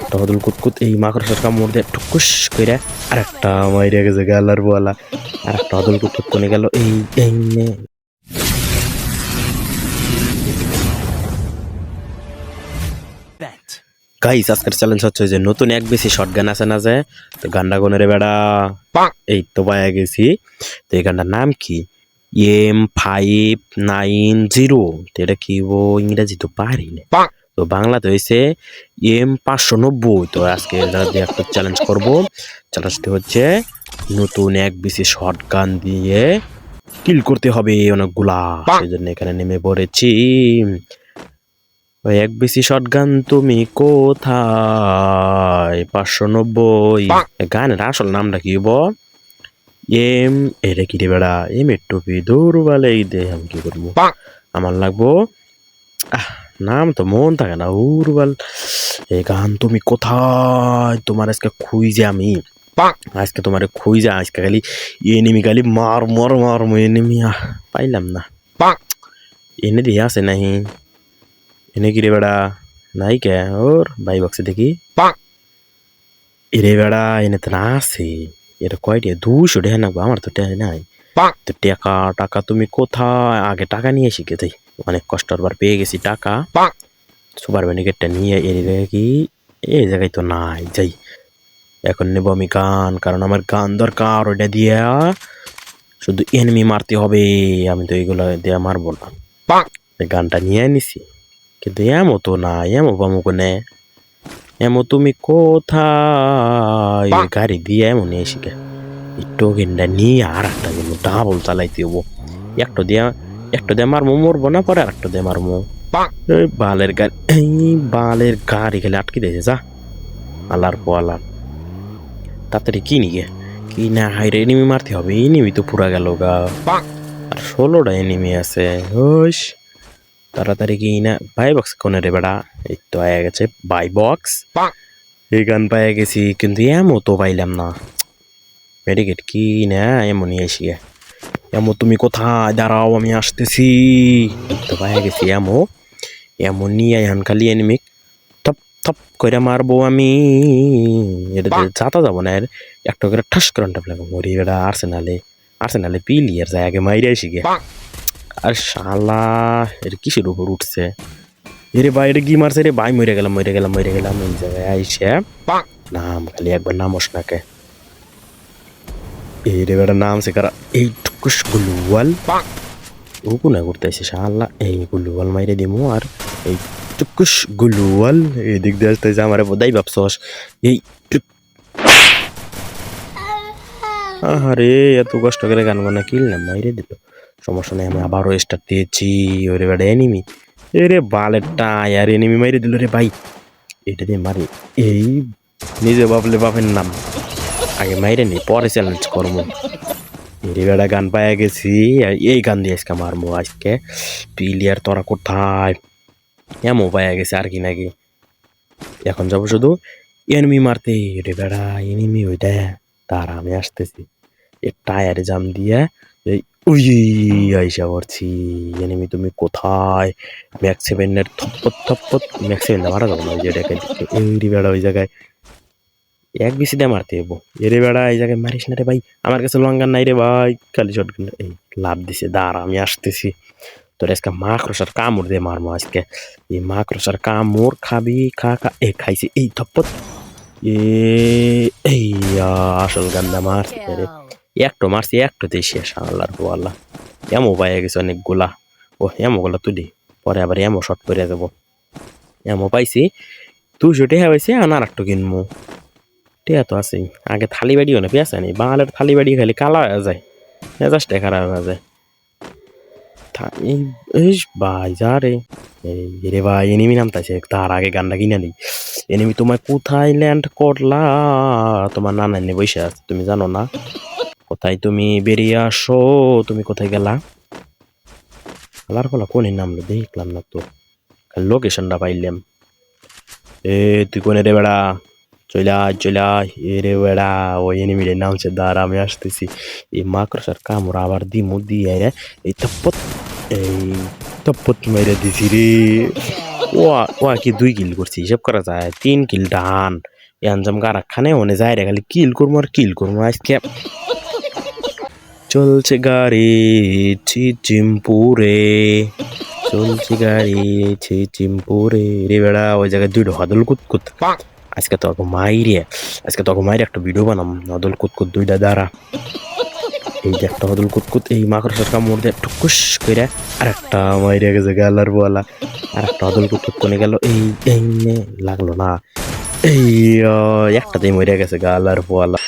একটা হদল কুতকুত এই মাকড়সার কামড় দিয়ে টুকুস করে আর একটা মাইরে গেছে গালার বলা। আর একটা হদল কুতকুত কোনে গেল এই এই গাইস আজকের চ্যালেঞ্জ হচ্ছে যে নতুন এক বেশি শর্ট গান আছে না যে? তো গানটা কোনের বেড়া। এই তো পায়া গেছি। তো এই গানটার নাম কি? এম ফাইভ নাইন জিরো তো এটা কি ও ইংরেজি তো পারি না। তো বাংলাতে হয়েছে এম পাঁচশো নব্বই। তো আজকে একটা চ্যালেঞ্জ করব। চ্যালেঞ্জটি হচ্ছে নতুন এক বেশি শর্ট গান দিয়ে কিল করতে হবে অনেকগুলা। সেই জন্য এখানে নেমে পড়েছি। এক বেশি শর্ট গান তুমি কোথায়? পাঁচশো নব্বই। গানের আসল নামটা কি বল? এম এটা কি রে বেড়া? এম এর টুপি দৌড়বালে এই দে আমি কি করব? আমার লাগবো আহ নাম তো মন থাকে না উরবাল এই গান তুমি কোথায় তোমার আজকে খুঁজে আমি আজকে তোমার খুঁজে আজকে খালি এনিমি খালি মার মর মার এনিমি আহ পাইলাম না এনে দিয়ে আসে নাহি এনে কি রে বেড়া নাই কে ওর বাই বক্সে দেখি এরে বেড়া এনে তো না আছে এটা কয়টি দুশো টাকা নাকবো আমার তো টাকা নাই তো টাকা টাকা তুমি কোথায়? আগে টাকা নিয়ে শিখে যাই অনেক কষ্টর বার পেয়ে গেছি টাকা। সুপার ব্যানিকেটটা নিয়ে জায়গায় কি এই জায়গায় তো নাই যাই। এখন নেব আমি গান কারণ আমার গান দরকার ওইটা দিয়ে শুধু এনিমি মারতে হবে। আমি তো এগুলো দিয়ে মারবো না। গানটা নিয়ে নিছি। কিন্তু এমও তো না এমও বামু কোনে? এমো তুমি কোথায়? গাড়ি দিয়ে এমন নিয়ে শিখে। এই টোকেনটা নিয়ে আর একটা কিন্তু ডাবল চালাইতে হব। একটা দিয়ে একটা দিয়ে মারমো মরবো না পরে আর একটা দিয়ে মারমো বালের গাড়ি এই বালের গাড়ি খেলে আটকে দিয়েছে যা। আলার পোয়ালার। তাড়াতাড়ি কি নিয়ে কি না হাইরে এনিমি মারতে হবে এনিমি তো পুরা গেল গা। আর ষোলোটা এনিমি আছে হোস তাড়াতাড়ি কি না। বাই বক্স কোনে রে বেড়া এই তো আয়া গেছে বাই বক্স এই গান পাইয়া গেছি কিন্তু এমও তো পাইলাম না। মেডিকেট কি না এমনই এসি গে এমো তুমি কোথায়? দাঁড়াও আমি আসতেছি। তো পাইয়া গেছি এমো। এমন নিয়ে এখন খালি এনিমিক থপ থপ করে মারবো আমি। এটা যাতা যাব না এর একটা করে ঠাস করে টাপ লাগবো। মরি এটা আর্সেনালে আর্সেনালে পিলি আর যায় আগে মাইরে এসে গে আর শালা এর কিসের উপর উঠছে? এরে ভাই এটা কি মারছে রে? ভাই মরে গেলাম মরে গেলাম মরে গেলাম। এই জায়গায় আইসে। নাম খালি একবার নামস নাকে। এই রে বেটা নাম সে কারা এই টুকুস গুলুয়াল ও কোনা করতেছে শালা এই গুলুয়াল মাইরে দিমু আর এই টুকুস গুলুয়াল এই দিক দিয়ে আসতেছে আমার বোধাই ভাবছস এই টুক আরে এত কষ্ট করে গান গানা কিনলাম মাইরে দিল সমস্যা নেই আমি আবারও স্টার্ট দিয়েছি ওরে বেটা এনিমি এরে বালের টায়ার এনিমি মাইরে দিল রে ভাই এটা দিয়ে মারি এই নিজে বাবলে বাপের নাম আগে মাইরে নি, পরে চ্যালেঞ্জ করব। বেড়া গান পাইয়া গেছি এই গান দিয়ে আজকে মারবো, আজকে পিলিয়ার তোরা কোথায়? এমন পাইয়া গেছে আর কি নাকি। এখন যাব শুধু এনিমি মারতে। রে বেড়া এনিমি ওইটা তার আমি আসতেছি। এ টায়ারে জাম দিয়ে এই উই আইসা পড়ছি। এনিমি তুমি কোথায়? ম্যাক্স সেভেনের থপ্পত থপ্পত ম্যাক্স সেভেন মারা যাব না যেটাকে এই বেড়া ওই জায়গায়। এক বেশি দিয়ে মারতে হব এরে বেড়া, এই জায়গায় মারিস না রে ভাই। আমার কাছে লঙ্গান নাই রে ভাই। খালি শট এই লাভ দিছে, দাঁড়া, আমি আসতেছি। তোর আজকে মাকড়সার কামড় দিয়ে মারবো আজকে। এই মাকড়সার কামড় খাবি, খা খা। এ, খাইছি, এই থপ্পত এই আসল গান্দা মারছে রে। একটো মারছি একটো একটোতেই শেষ। আল্লাহর আল্লাহ। এমও পাইয়া গেছে অনেকগুলা। ও এমো এমোগুলা তুলি। পরে আবার এমো শট করে দেবো। এমো পাইছি। দুশো টেহা পাইছি আর একটু কিনবো টেহা তো আছেই। আগে থালি বাড়িও না পেঁয়াজ নেই বাঙালের থালি বাড়ি খালি কালা হয়ে যায়। মেজাজটা খারাপ হয়ে যায়। ইস ভাই যা রে। রে ভাই এনিমি নামতাছে, তার আগে গানটা কিনে দিই। এনিমি তোমার কোথায় ল্যান্ড করলা? তোমার নানা এনে বসে আছে, তুমি জানো না? কোথায় তুমি বেরিয়ে আসো? তুমি কোথায় গেলা? আলার কলা কোনে নামলো দেখলাম না তো। লোকেশনটা পাইলাম। এ, তুই কোনে রে বেড়া? চলে আয় চলে আয় এ রে বেড়া ওই এনিমিরে নামছে, দাঁড়া, আমি আসতেছি। এই মাকড়সার কামড় আবার দিমু, দিয়ে রে এই তপ্পত এই তপ্পত মেরে দিছি রে। ও ও কি দুই কিল করছি, হিসাব করা যায়, তিন কিল ডান। এ আঞ্জাম গারাখানে ওনে যায় রে, খালি কিল করব আর কিল করব আজকে। চলছে গাড়ি চিচিমপুরে চলছে গাড়ি চিচিমপুরে রে বেড়া, ওই জায়গায় দুইটা হদল কুতকুত আজকে তো মাইরে, আজকে তো মাইরে একটা ভিডিও বানাম হদল কুতকুত দুইটা দ্বারা এই যে একটা হদল কুতকুত, এই মাকড়সার কামড় দিয়ে টুকুস করে আর একটা মাইরে গেছে গালার বলা। আর একটা হদল কুতকুত কোনে গেল, এই এই লাগল না। এই একটাতেই মরে গেছে গালার বলা।